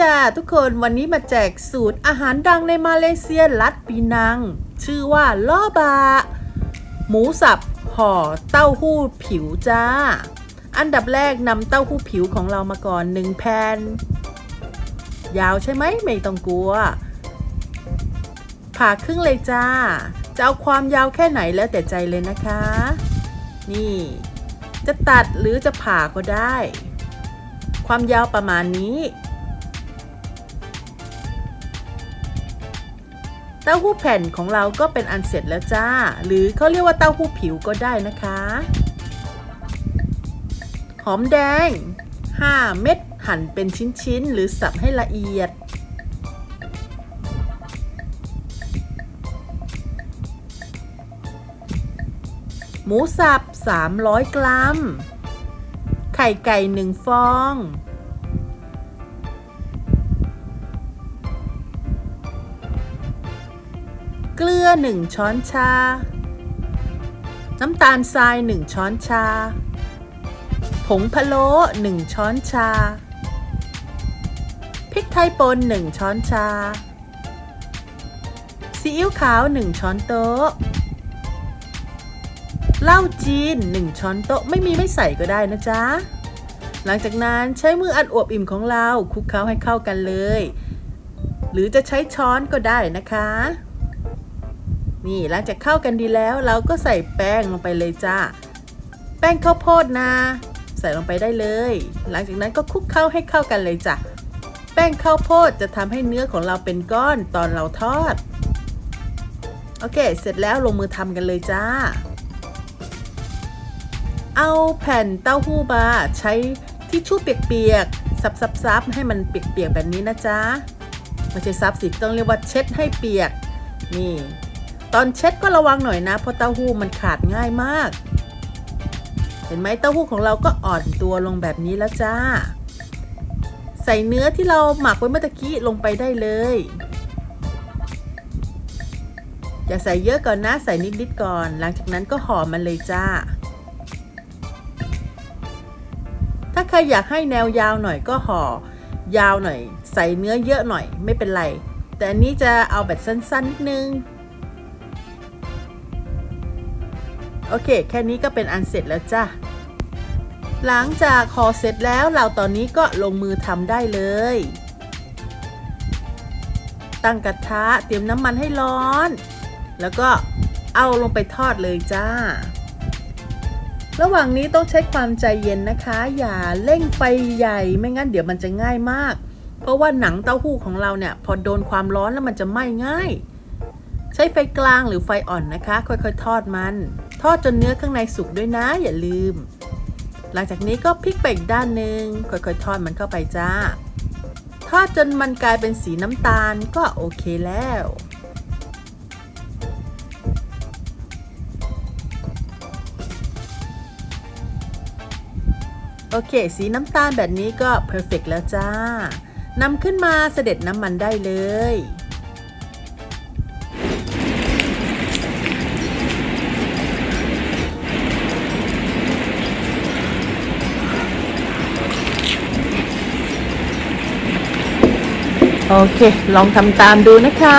จ้าทุกคนวันนี้มาแจกสูตรอาหารดังในมาเลเซียลัดปีนัง ชื่อว่าล่อบา หมูสับห่อเต้าหู้ผิวจ้า อันดับแรกนำเต้าหู้ผิวของเรามาก่อนหนึ่งแผ่นยาวใช่ไหมไม่ต้องกลัว ผ่าครึ่งเลยจ้า จะเอาความยาวแค่ไหนแล้วแต่ใจเลยนะคะ นี่ จะตัดหรือจะผ่าก็ได้ ความยาวประมาณนี้ ต้าหู้แผ่นของเราก็เป็นอันเสร็จแล้วจ้า หรือเขาเรียกว่าเต้าหู้ผิวก็ได้นะคะ หอมแดง 5 เม็ดหั่นเป็นชิ้นๆ หรือสับให้ละเอียด หมูสับ 300 กรัม ไข่ไก่1ฟอง เกลือ 1 ช้อนชา น้ำตาลทราย 1 ช้อนชา ผงพะโล้1ช้อนชา พริกไทยป่น1 ช้อนชา ซีอิ๊วขาว 1 ช้อนโต๊ะ เหล้าจีน 1 ช้อนโต๊ะ ไม่มีไม่ใส่ก็ได้นะจ๊ะ หลังจากนั้นใช้มืออันอวบอิ่มของเราคลุกเคล้าให้เข้ากันเลย หรือจะใช้ช้อนก็ได้นะคะ นี่หลังจากเข้ากันดีแล้วเราก็ใส่แป้งลงไปเลยจ้า แป้งข้าวโพดนะ ใส่ลงไปได้เลย หลังจากนั้นก็คลุกเข้าให้เข้ากันเลยจ้ะแป้งข้าวโพดจะทำให้เนื้อของเราเป็นก้อนตอนเราทอด โอเค เสร็จแล้วลงมือทำกันเลยจ้า เอาแผ่นเต้าหู้มาใช้ทิชชู่เปียกๆซับๆๆให้มันเปียกๆแบบนี้นะจ๊ะไม่ใช่ซับสิต้องเรียกว่าเช็ดให้เปียก นี่ ตอนเช็ดก็ระวังหน่อยนะ เพราะเต้าหู้มันขาดง่ายมาก เห็นไหมเต้าหู้ของเราก็อ่อนตัวลงแบบนี้แล้วจ้า ใส่เนื้อที่เราหมักไว้เมื่อตะกี้ลงไปได้เลยอย่าใส่เยอะก่อนนะใส่นิดๆก่อน หลังจากนั้นก็ห่อมันเลยจ้า ถ้าใครอยากให้แนวยาวหน่อยก็ห่อยาวหน่อย ใส่เนื้อเยอะหน่อยไม่เป็นไร แต่อันนี้จะเอาแบบสั้นๆนิดนึง โอเค แค่นี้ก็เป็นอันเสร็จแล้วจ้ะหลังจากห่อเสร็จแล้วเราตอนนี้ก็ลงมือทำได้เลย ตั้งกระทะเตรียมน้ำมันให้ร้อน แล้วก็เอาลงไปทอดเลยจ้า ระหว่างนี้ต้องใช้ความใจเย็นนะคะ อย่าเร่งไฟใหญ่ไม่งั้นเดี๋ยวมันจะง่ายมาก เพราะว่าหนังเต้าหู้ของเราเนี่ย พอโดนความร้อนแล้วมันจะไหม้ง่าย ใช้ไฟกลางหรือไฟอ่อนนะคะ ค่อยๆ ทอดมัน ทอดจนเนื้อข้างในสุกด้วยนะ อย่าลืม หลังจากนี้ก็พลิกไปอีกด้านหนึ่งค่อยๆทอดมันเข้าไปจ้า ทอดจนมันกลายเป็นสีน้ำตาลก็โอเคแล้วโอเค สีน้ำตาลแบบนี้ก็เพอร์เฟกแล้วจ้านำขึ้นมาเสด็จน้ำมันได้เลย โอเค ลองทำตามดูนะคะ